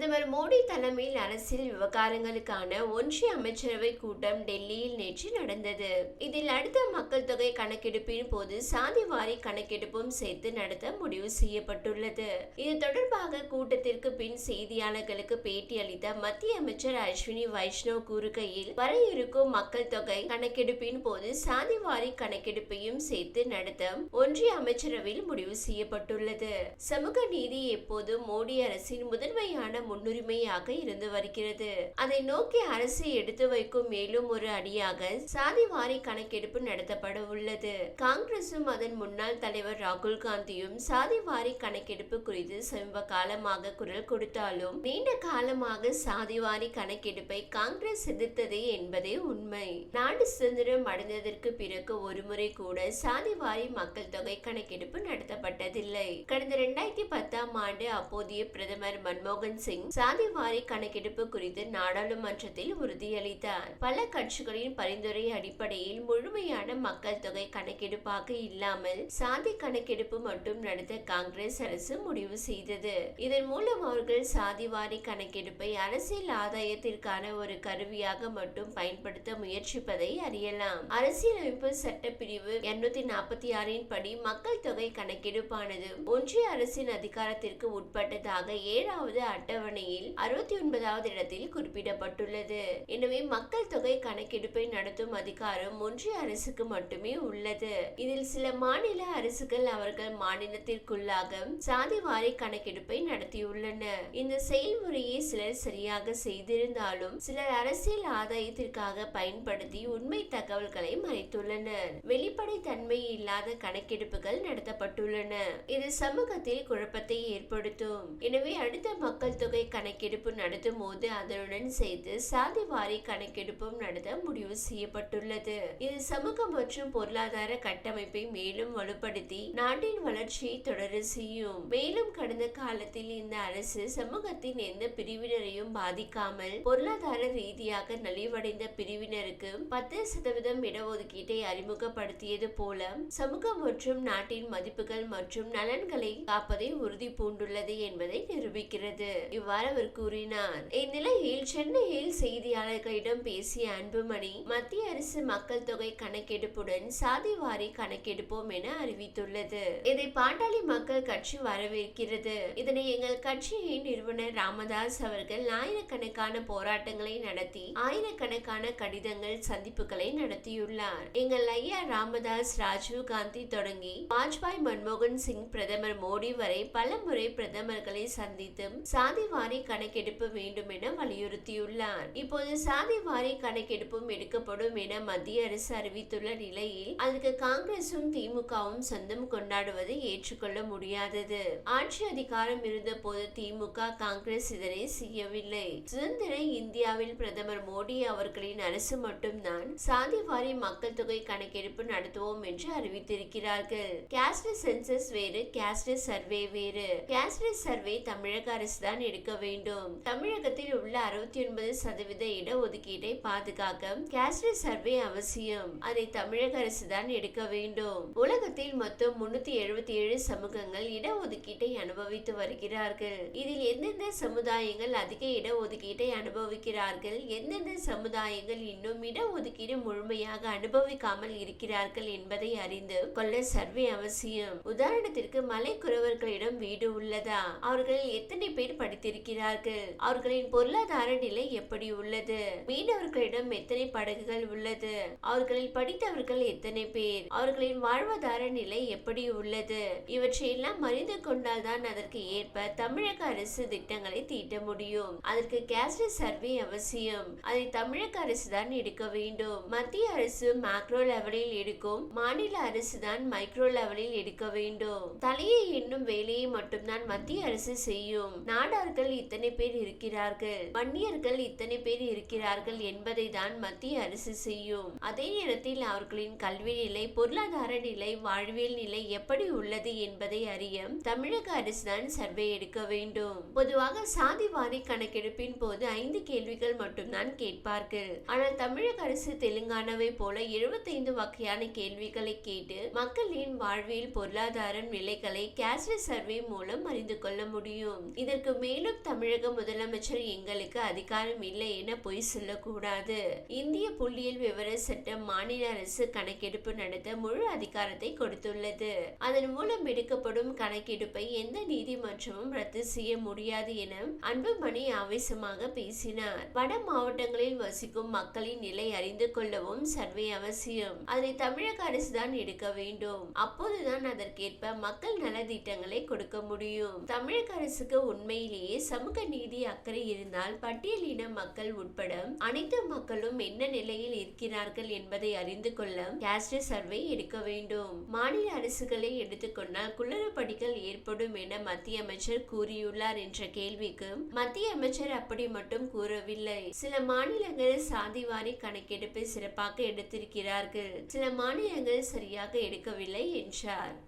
பிரதமர் மோடி தலைமையில் அரசியல் விவகாரங்களுக்கான ஒன்றிய அமைச்சரவை கூட்டம் டெல்லியில் நேற்று நடந்தது. இதில் அடுத்த மக்கள் தொகை கணக்கெடுப்பின் போது சாதிவாரி கணக்கெடுப்பும் சேர்த்து நடத்த முடிவு செய்யப்பட்டுள்ளது. இது தொடர்பாக கூட்டத்திற்கு பின் செய்தியாளர்களுக்கு பேட்டி அளித்த மத்திய அமைச்சர் அஸ்வினி வைஷ்ணவ் கூறுகையில் வர இருக்கும் மக்கள் தொகை கணக்கெடுப்பின் போது சாதிவாரி கணக்கெடுப்பையும் சேர்த்து நடத்த ஒன்றிய அமைச்சரவையில் முடிவு செய்யப்பட்டுள்ளது. சமூக நீதி எப்போதும் மோடி அரசின் முதன்மையான முன்னுரிமையாக இருந்து வருகிறது. அதை நோக்கி அரசு எடுத்து வைக்கும் மேலும் ஒரு அடியாக சாதிவாரி கணக்கெடுப்பு நடத்தப்பட உள்ளது. காங்கிரசும் அதன் முன்னாள் தலைவர் ராகுல் காந்தியும் சாதிவாரி கணக்கெடுப்பு குறித்து சமீப காலமாக குரல் கொடுத்தாலும் நீண்ட காலமாக சாதிவாரி கணக்கெடுப்பை காங்கிரஸ் எதிர்த்ததே என்பதே உண்மை. நாடு சுதந்திரம் அடைந்ததற்கு பிறகு ஒருமுறை கூட சாதிவாரி மக்கள் தொகை கணக்கெடுப்பு நடத்தப்பட்டதில்லை. கடந்த இரண்டாயிரத்தி பத்தாம் ஆண்டு அப்போதைய பிரதமர் மன்மோகன் சிங் சாதிவாரி கணக்கெடுப்பு குறித்து நாடாளுமன்றத்தில் உறுதியளித்தார் பல கட்சிகளின் பரிந்துரை அடிப்படையில் முழுமையான மக்கள் தொகை கணக்கெடுப்பாக இல்லாமல் சாதி கணக்கெடுப்பு மட்டும் நடத்த காங்கிரஸ் அரசு முடிவு செய்தது. இதன் மூலம் அவர்கள் சாதிவாரி கணக்கெடுப்பை அரசியல் ஆதாயத்திற்கான ஒரு கருவியாக மட்டும் பயன்படுத்த முயற்சிப்பதை அறியலாம். அரசியலமைப்பு சட்டப்பிரிவு இருநூத்தி நாற்பத்தி ஆறின் படி மக்கள் தொகை கணக்கெடுப்பானது ஒன்றிய அரசின் அதிகாரத்திற்கு உட்பட்டதாக ஏழாவது அட்டவணை அட்டவணையில் அறுபத்தி ஒன்பதாவது இடத்தில் குறிப்பிடப்பட்டுள்ளது. எனவே மக்கள் தொகை கணக்கெடுப்பை நடத்தும் அதிகாரம் ஒன்றிய அரசுக்கு மட்டுமே உள்ளது. இதில் சில மாநில அரசுகள் அவர்கள் மாநிலத்திற்குள்ளாக சாதிவாரி கணக்கெடுப்பை நடத்தியுள்ளன. இந்த செயல்முறையை சிலர் சரியாக செய்திருந்தாலும் சிலர் அரசியல் ஆதாயத்திற்காக பயன்படுத்தி உண்மை தகவல்களை மறைத்துள்ளனர். வெளிப்படை தன்மை இல்லாத கணக்கெடுப்புகள் நடத்தப்பட்டுள்ளன. இது சமூகத்தில் குழப்பத்தை ஏற்படுத்தும். எனவே அடுத்த மக்கள் தொகை கணக்கெடுப்பு நடத்தும் போது அதனுடன் சேர்த்து சாதி வாரி கணக்கெடுப்பும் நடத்த முடிவு செய்யப்பட்டுள்ளது. இது சமூக மற்றும் பொருளாதார கட்டமைப்பை மேலும் வலுப்படுத்தி நாட்டின் வளர்ச்சியை தொடர செய்யும். மேலும் கடந்த காலத்தில் இந்த அரசு சமூகத்தின் எந்த பிரிவினரையும் பாதிக்காமல் பொருளாதார ரீதியாக நலிவடைந்த பிரிவினருக்கு பத்து சதவீதம் இடஒதுக்கீட்டை அறிமுகப்படுத்தியது போல சமூகம் மற்றும் நாட்டின் மதிப்புகள் மற்றும் நலன்களை காப்பதை உறுதி பூண்டுள்ளது என்பதை நிரூபிக்கிறது. இவ்வாறு அவர் கூறினார் இந்நிலையில் சென்னையில் செய்தியாளர்களிடம் பேசிய அன்புமணி மத்திய அரசு மக்கள் தொகை கணக்கெடுப்புடன் சாதிவாரி கணக்கெடுப்போம் என அறிவித்துள்ளது. இதை பாண்டாளி மக்கள் கட்சி வரவேற்கிறது. இதனை எங்கள் கட்சியின் நிறுவனர் ராமதாஸ் அவர்கள் ஆயிரக்கணக்கான போராட்டங்களை நடத்தி ஆயிரக்கணக்கான கடிதங்கள் சந்திப்புகளை நடத்தியுள்ளார். எங்கள் ஐயா ராமதாஸ் ராஜீவ் காந்தி தொடங்கி வாஜ்பாய் மன்மோகன் சிங் பிரதமர் மோடி வரை பல முறை பிரதமர்களை சந்தித்தும் சாதி வாரி கணக்கெடுப்பு வேண்டும் என வலியுறுத்தியுள்ளார். இப்போது சாதி வாரி கணக்கெடுப்பும் எடுக்கப்படும் என மத்திய அரசு அறிவித்துள்ள நிலையில் அதற்கு காங்கிரசும் திமுகவும் சொந்தம் கொண்டாடுவது ஏற்றுக்கொள்ள முடியாதது. ஆட்சி அதிகாரம் இருந்த போது திமுக காங்கிரஸ் இதனை செய்யவில்லை. சுதந்திர இந்தியாவில் பிரதமர் மோடி அவர்களின் அரசு மட்டும்தான் சாதி வாரி மக்கள் தொகை கணக்கெடுப்பு நடத்துவோம் என்று அறிவித்திருக்கிறார்கள். கேஸ்ட் சென்சஸ் வேறு கேஸ்ட் சர்வே வேறு. கேஸ்ட் சர்வே தமிழக அரசு தான் எடுக்க வேண்டும். தமிழகத்தில் உள்ள அறுபத்தி ஒன்பது சதவீத இடஒதுக்கீட்டை பாதுகாக்க கேஸ்ட் சர்வே அவசியம். அதை தமிழக அரசு தான் எடுக்க வேண்டும். உலகத்தில் மொத்தம் முன்னூத்தி எழுபத்தி ஏழு சமூகங்கள் இடஒதுக்கீட்டை அனுபவித்து வருகிறார்கள். இதில் எந்தெந்த சமுதாயங்கள் அதிக இடஒதுக்கீட்டை அனுபவிக்கிறார்கள்? எந்தெந்த சமுதாயங்கள் இன்னும் இடஒதுக்கீடு முழுமையாக அனுபவிக்காமல் இருக்கிறார்கள் என்பதை அறிந்து கொள்ள சர்வே அவசியம். உதாரணத்திற்கு மலை குறவர்களிடம் வீடு உள்ளதா? அவர்கள் எத்தனை பேர் படித்து வைத்திருக்கிறார்கள். அவர்களின் பொருளாதார நிலை எப்படி உள்ளது? மீனவர்களிடம் எத்தனை படகுகள் உள்ளது? அவர்களில் படித்தவர்கள் எத்தனை பேர்? அவர்களின் வாழ்வாதார நிலை எப்படி உள்ளது? இவற்றையெல்லாம் அறிந்து கொண்டால்தான் அதற்கு ஏற்ப தமிழக அரசு திட்டங்களை தீட்ட முடியும். அதற்கு கேஸ்ட் சர்வே அவசியம். அதை தமிழக அரசு தான் எடுக்க வேண்டும். மத்திய அரசு மேக்ரோ லெவலில் எடுக்கும். மாநில அரசு தான் மைக்ரோ லெவலில் எடுக்க வேண்டும். தலையை எண்ணும் வேலையை மட்டும்தான் மத்திய அரசு செய்யும். நாடார்கள் இத்தனை பேர் இருக்கிறார்கள். வன்னியர்கள் இத்தனை பேர் இருக்கிறார்கள் என்பதை தான் மத்திய அரசு செய்யும். அதே நேரத்தில் அவர்களின் கல்வி நிலை பொருளாதார நிலை வாழ்வியல் நிலை எப்படி உள்ளது என்பதை அறிய தமிழக அரசு தான் சர்வே எடுக்க வேண்டும். பொதுவாக சாதிவாரி கணக்கெடுப்பின் போது ஐந்து கேள்விகள் மட்டும்தான் கேட்பார்கள். ஆனால் தமிழக அரசு தெலுங்கானாவை போல எழுபத்தைந்து வகையான கேள்விகளை கேட்டு மக்களின் வாழ்வியல் பொருளாதார நிலைகளை கேஸ்ட் சர்வே மூலம் அறிந்து கொள்ள முடியும். இதற்கு மேலும் மேலும் தமிழக முதலமைச்சர் எங்களுக்கு அதிகாரம் இல்லை என பொய் சொல்லக்கூடாது. இந்திய புள்ளியியல் விவர சட்டம் மாநில அரசு கணக்கெடுப்பு நடத்த முழு அதிகாரத்தை கொடுத்துள்ளது. அதன் மூலம் எடுக்கப்படும் கணக்கெடுப்பை எந்த நீதிமன்றமும் ரத்து செய்ய முடியாது என அன்புமணி ஆவேசமாக பேசினார். வட மாவட்டங்களில் வசிக்கும் மக்களின் நிலை அறிந்து கொள்ளவும் சர்வே அவசியம். அதனை தமிழக அரசு தான் எடுக்க வேண்டும். அப்போதுதான் அதற்கேற்ப மக்கள் நலத்திட்டங்களை கொடுக்க முடியும். தமிழக அரசுக்கு உண்மையிலேயே சமூக நீதி அக்கறை இருந்தால் பட்டியலின மக்கள் உட்பட அனைத்து மக்களும் என்ன நிலையில் இருக்கிறார்கள் என்பதை அறிந்து கொள்ள கேஸ்ட் சர்வே எடுக்க வேண்டும். மாநில அரசுகளை எடுத்துக்கொண்டால் குளறுபடிகள் ஏற்படும் என மத்திய அமைச்சர் கூறியுள்ளார் என்ற கேள்விக்கு மத்திய அமைச்சர் அப்படி மட்டும் கூறவில்லை. சில மாநிலங்கள் சாதிவாரி கணக்கெடுப்பை சிறப்பாக எடுத்திருக்கிறார்கள். சில மாநிலங்கள் சரியாக எடுக்கவில்லை என்றார்.